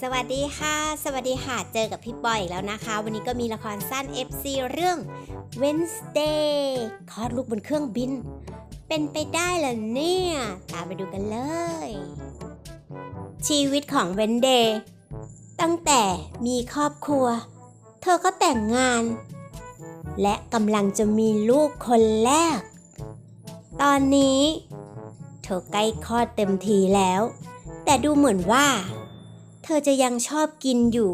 สวัสดีค่ะ สวัสดีค่ะ เจอกับพี่ปอยอีกแล้วนะคะ วันนี้ก็มีละครสั้น FC เรื่อง Wednesday คลอดลูกบนเครื่องบิน เป็นไปได้เหรอเนี่ย ตามไปดูกันเลย ชีวิตของ Wednesday ตั้งแต่มีครอบครัว เธอก็แต่งงาน และกำลังจะมีลูกคนแรก ตอนนี้ เธอใกล้คลอดเต็มทีแล้ว แต่ดูเหมือนว่า เธอจะยังชอบกินอยู่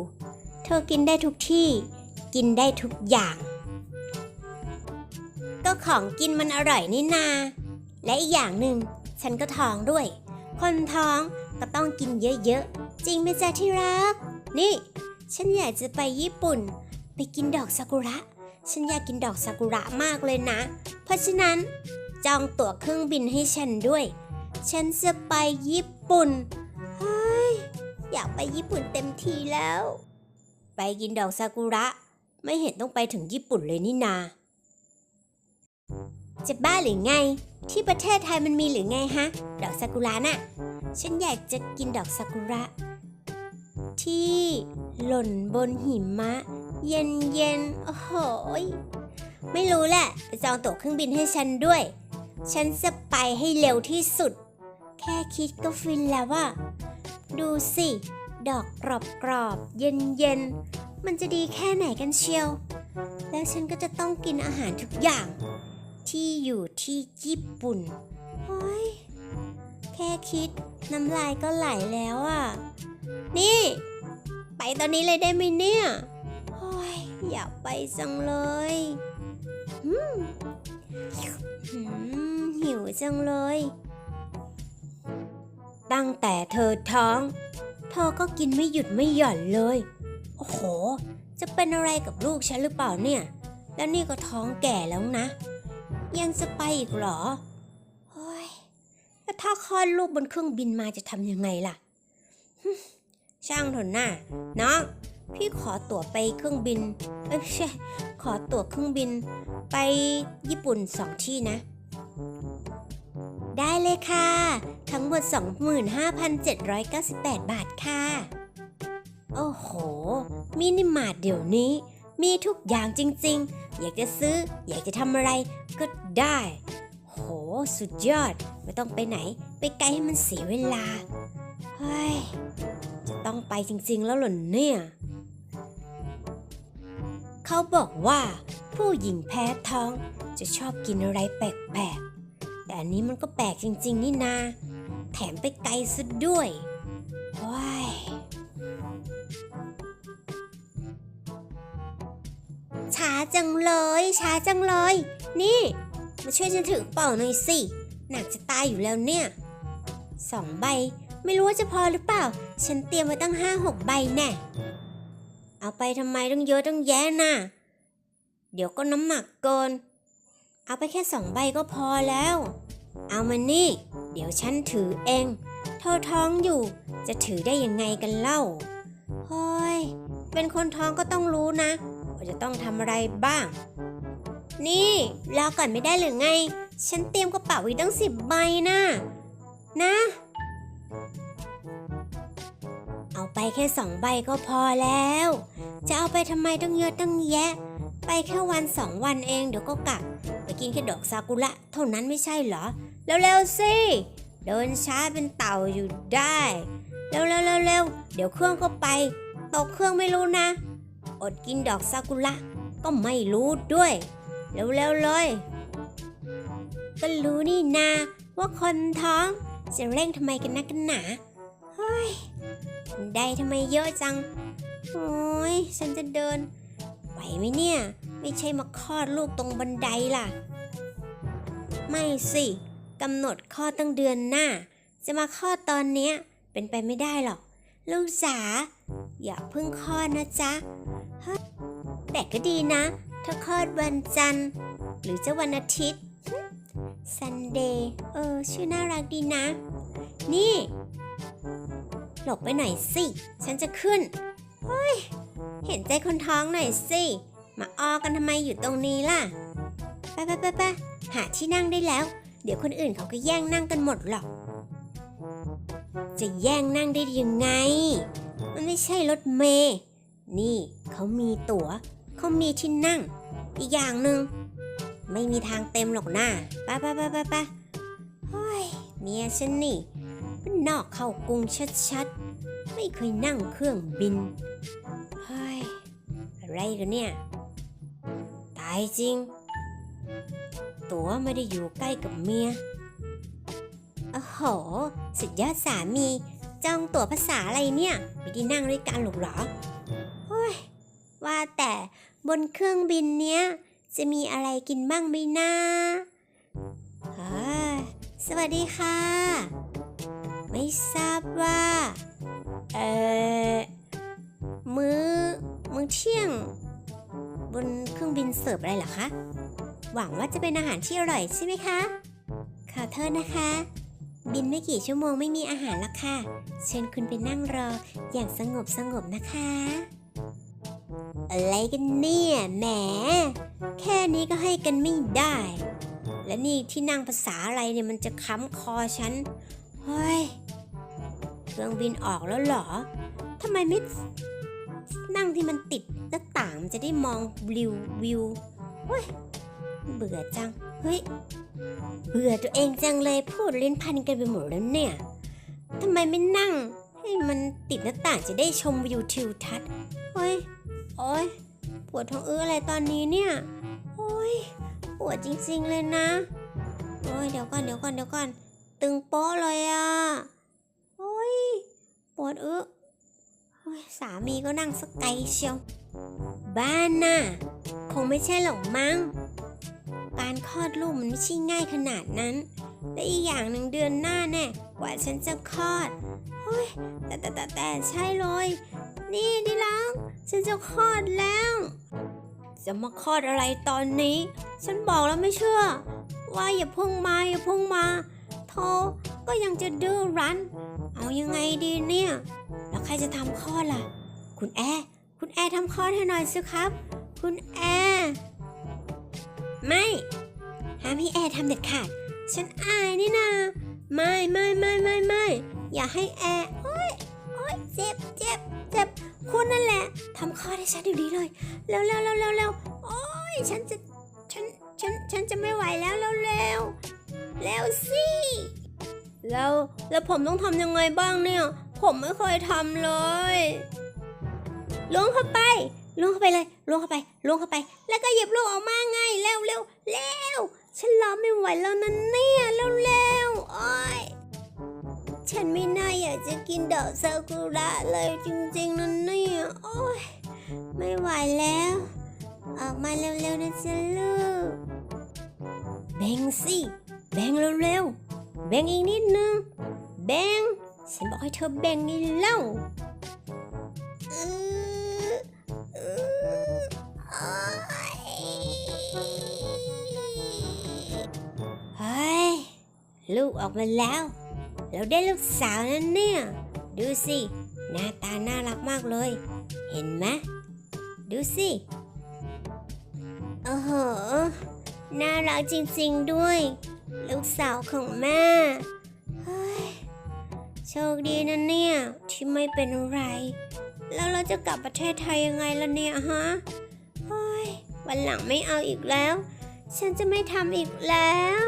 เธอกินได้ทุกที่ กินได้ทุกอย่าง ก็ของกินมันอร่อยนี่นา และอีกอย่างหนึ่งฉันก็ท้องด้วย คนท้องก็ต้องกินเยอะๆ จริงไหมจ๊ะที่รัก นี่ ฉันอยากจะไปญี่ปุ่น ไปกินดอกซากุระ ฉันอยากกินดอกซากุระมากเลยนะ เพราะฉะนั้นจองตั๋วเครื่องบินให้ฉันด้วย ฉันจะไปญี่ปุ่น เฮ้ย อยากไปญี่ปุ่นเต็มทีแล้ว ไปกินดอกซากุระ ไม่เห็นต้องไปถึงญี่ปุ่นเลยนี่นา จะบ้าหรือไง ที่ประเทศไทยมันมีหรือไงฮะ ดอกซากุระน่ะ ฉันอยากจะกินดอกซากุระ ที่หล่นบนหิมะ เย็นเย็นโอ้โหไม่รู้แหละไปจองตั๋วเครื่องบินให้ฉันด้วย ฉันจะไปให้เร็วที่สุด แค่คิดก็ฟินแล้วว่า ดูสิ ดอกกรอบกรอบเย็นเย็นๆมันจะดีแค่ไหนกันเชียว แล้วฉันก็จะต้องกินอาหารทุกอย่าง ที่อยู่ที่ญี่ปุ่นโอ้ยแค่คิดน้ำลายก็ไหลแล้วอะ นี่ ไปตอนนี้เลยได้ไหมเนี่ยโอ้ยอยากไปจังเลยอืมอืมหิวจังเลย ตั้งแต่เธอท้อง เธอก็กินไม่หยุดไม่หย่อนเลย โอ้โห จะเป็นอะไรกับลูกฉันหรือเปล่าเนี่ย แล้วนี่ก็ท้องแก่แล้วนะ ยังจะไปอีกหรอโอ้ยแล้วถ้าคลอดลูกบนเครื่องบินมาจะทำยังไงล่ะ ช่างเถอะน่ะน้องพี่ขอตั๋วไปเครื่องบินเอ้ยไม่ใช่ขอตั๋วเครื่องบิน ไปญี่ปุ่นสองที่นะ ได้เลยค่ะ ทั้งหมด 25,798 บาทค่ะ โอ้โห มินิมาร์ทเดี๋ยวนี้ มีทุกอย่างจริงๆ อยากจะซื้อ อยากจะทำอะไรก็ได้ โห สุดยอด ไม่ต้องไปไหน ไปไกลให้มันเสียเวลา เฮ้ย จะต้องไปจริงๆแล้วหรอเนี่ย เขาบอกว่า ผู้หญิงแพ้ท้องจะชอบกินอะไรแปลกๆ แต่อันนี้มันก็แปลกจริง ๆ นี่นา แถมไปไกลซะด้วยว้ายช้าจังเลย ช้าจังเลย นี่ มาช่วยฉันถือเป่าหน่อยสิ หนักจะตายอยู่แล้วเนี่ยสองใบ ไม่รู้ว่าจะพอหรือเปล่า ฉันเตรียมไว้ตั้งห้าหกใบแน่ เอาไปทำไมต้องเยอะต้องแยะน่ะ เดี๋ยวก็น้ำหนักเกิน เอาไปแค่สองใบก็พอแล้ว เอามานี่ เดี๋ยวฉันถือเอง เธอท้องอยู่ จะถือได้ยังไงกันเล่าเฮ้ย เป็นคนท้องก็ต้องรู้นะว่าจะต้องทำอะไรบ้าง นี่รอก่อนไม่ได้หรือไง ฉันเตรียมกระเป๋าไว้ตั้งสิบใบนะ นะ เอาไปแค่สองใบก็พอแล้ว จะเอาไปทำไมต้องเยอะตั้งแยะ ไปแค่วันสองวันเองเดี๋ยวก็กลับ กินแค่ดอกซากุระเท่านั้นไม่ใช่เหรอ เร็วๆสิเดินช้าเป็นเต่าอยู่ได้ เร็วๆเร็วๆเดี๋ยวเครื่องก็ไป ตกเครื่องไม่รู้นะ อดกินดอกซากุระก็ไม่รู้ด้วย เร็วๆเลยก็รู้นี่นาว่าคนท้องจะเร่งทำไมกันนักกันหนาเฮ้ยได้ทำไมเยอะจัง โอ้ยฉันจะเดิน ไหวไหมเนี่ย ไม่ใช่มาคลอดลูกตรงบันไดล่ะ ไม่สิกำหนดคลอตั้งเดือนหน้า จะมาคลอตอนเนี้ยเป็นไปไม่ได้หรอก ลูกจ๋าอย่าเพิ่งคลอดนะจ๊ะแต่ก็ดีนะ ถ้าคลอดวันจันทร์ หรือจะวันอาทิตย์ซันเดย์เออ ชื่อน่ารักดีนะ นี่ หลบไปหน่อยสิ ฉันจะขึ้นเฮ้ย เห็นใจคนท้องหน่อยสิ มาออกันทำไมอยู่ตรงนี้ล่ะ ไปไปไปไป หาที่นั่งได้แล้ว เดี๋ยวคนอื่นเขาก็แย่งนั่งกันหมดหรอก จะแย่งนั่งได้ยังไง มันไม่ใช่รถเมย์นี่เขามีตั๋ว เขามีที่นั่ง อีกอย่างหนึ่งไม่มีทางเต็มหรอกนะไปไปไปไปไปเฮ้ยเมียฉันนี่มันนอกเข้ากรุงชัดๆ ไม่เคยนั่งเครื่องบิน เฮ้ย อะไรกันเนี่ย ตายจริง ตัวไม่ได้อยู่ใกล้กับเมียโอ้โห สุดยอดสามี จองตั๋วภาษาอะไรเนี่ย ไม่ได้นั่งด้วยกันหรอกเหรอเฮ้ยว่าแต่บนเครื่องบินเนี้ย จะมีอะไรกินบ้างไหมนะสวัสดีค่ะ ไม่ทราบว่า เอ่อ มื้อ มื้อเที่ยง บนเครื่องบินเสิร์ฟอะไรหรอคะ หวังว่าจะเป็นอาหารที่อร่อยใช่ไหมคะ ขอโทษนะคะ บินไม่กี่ชั่วโมงไม่มีอาหารแล้วค่ะ เชิญคุณไปนั่งรออย่างสงบสงบๆนะคะ อะไรกันเนี่ยแหม แค่นี้ก็ให้กันไม่ได้ และนี่ที่นั่งภาษาอะไรเนี่ยมันจะค้ำคอฉัน เฮ้ย เครื่องบินออกแล้วเหรอทำไมไม่นั่งที่มันติดหน้าต่างมันจะได้มองวิววิวเฮ้ย เบื่อจัง เฮ้ย เบื่อตัวเองจังเลยพูดลิ้นพันกันไปหมดแล้วเนี่ยทำไมไม่นั่ง ให้มันติดหน้าต่างจะได้ชมวิวทิวทัศน์เฮ้ย โอ้ยปวดท้องเอื้ออะไรตอนนี้เนี่ย โอ้ยปวดจริงๆเลยนะ โอ้ยเดี๋ยวก่อนเดี๋ยวก่อนเดี๋ยวก่อน ตึงโป๊ะเลยอะโอ้ยปวดเอื้อโอ้ยสามีก็นั่งสกไกลเชียว บ้านน่ะ คงไม่ใช่หรอกมั้ง การคลอดลูกมันไม่ใช่ง่ายขนาดนั้น และอีกอย่างหนึ่งเดือนหน้าแน่กว่าฉันจะคลอดเฮ้ยแต่แต่แต่แต่ใช่เลย นี่ดิลักฉันจะคลอดแล้ว จะมาคลอดอะไรตอนนี้ ฉันบอกแล้วไม่เชื่อ ว่าอย่าพุ่งมาอย่าพุ่งมาโทก็ยังจะดื้อรั้น เอายังไงดีเนี่ย แล้วใครจะทำคลอดล่ะ คุณแอ คุณแอทำคลอดให้หน่อยสิครับ คุณแอ ไม่ห้ามให้แอร์ทำเด็ดขาด ฉันอายนี่นาไม่ไม่ไม่ไม่ไม่อย่าให้แอร์โอ๊ยโอ๊ยเจ็บเจ็บเจ็บคุณนั่นแหละทำคอดให้ฉันเดี๋ยวนี้เลยเร็วเร็วเร็วเร็วเร็วโอ๊ยฉันจะฉันฉันฉันจะไม่ไหวแล้วเร็วเร็วเร็วสิแล้วแล้วผมต้องทำยังไงบ้างเนี่ย ผมไม่เคยทำเลยล้วงเข้าไป ล้วงเข้าไปเลยล้วงเข้าไปล้วงเข้าไป แล้วก็หยิบลูกออกมาไงเร็วเร็วเร็วฉันรอไม่ไหวแล้วนะเนี่ยเร็วเร็วโอ๊ยฉันไม่น่าอยากจะกินดอกซากุระเลยจริงๆนะเนี่ยโอ๊ยไม่ไหวแล้ว ออกมาเร็วๆนะจ๊ะลูกแบ่งสิแบ่งเร็วๆแบ่งอีกนิดนึงแบ่งฉันบอกให้เธอแบ่งไงเล่าอื้อ ลูกออกมาแล้ว เราได้ลูกสาวนั่นเนี่ย ดูสิ หน้าตาน่ารักมากเลย เห็นไหมดูสิโอ้โหน่ารักจริงๆด้วย ลูกสาวของแม่เฮ้ยโชคดีนะเนี่ยที่ไม่เป็นอะไร แล้วเราจะกลับประเทศไทยยังไงล่ะเนี่ยฮะเฮ้ยวันหลังไม่เอาอีกแล้ว ฉันจะไม่ทำอีกแล้ว